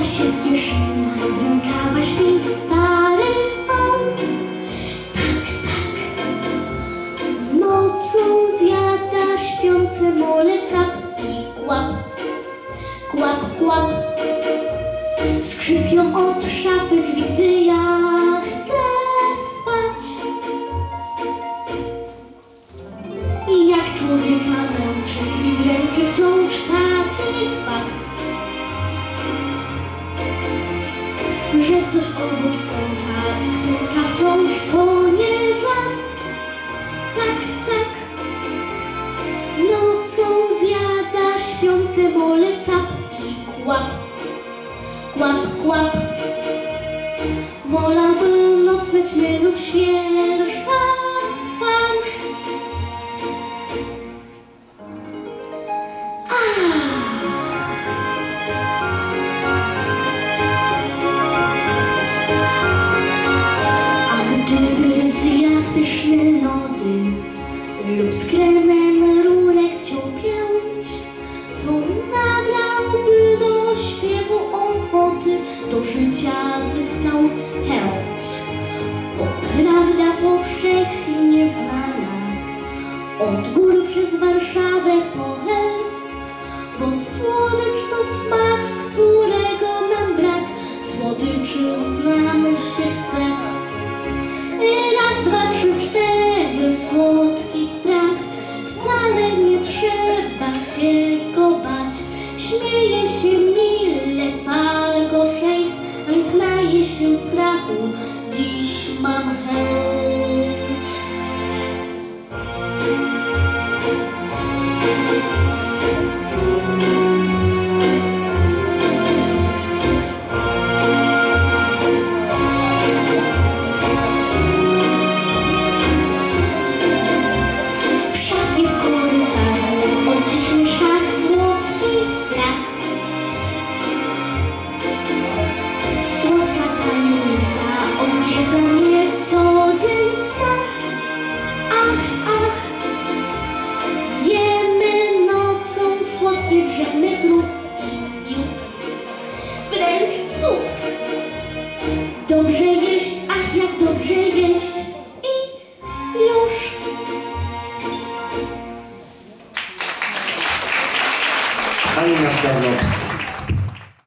Zatkała się kieszenia, rękawa śpi starych bąk. Tak, tak. Nocą zjada śpiące moleca i kłap, kłap, kłap. Skrzypią od szafy drzwi, gdy ja że coś obok stąka, knęka wciąż to nie żart. Tak, tak, nocą zjada śpiące mole cap i kłap, kłap, kłap. Wolałby nocne ćmy lub świeższa lody lub z kremem rurek chciał to nabrałby do śpiewu ochoty, do życia zyskał chęć. Bo prawda powszechnie znana, od gór przez Warszawę po Hel, bo słodycz to smak, trzeba się go bać. Śmieje się mile, pal go sześć, a więc naje się strachu. Dziś mam chęć. Drzewne chrustki miód. Wręcz cud. Dobrze jeść, ach jak dobrze jeść. I już. Halina Skarbowska.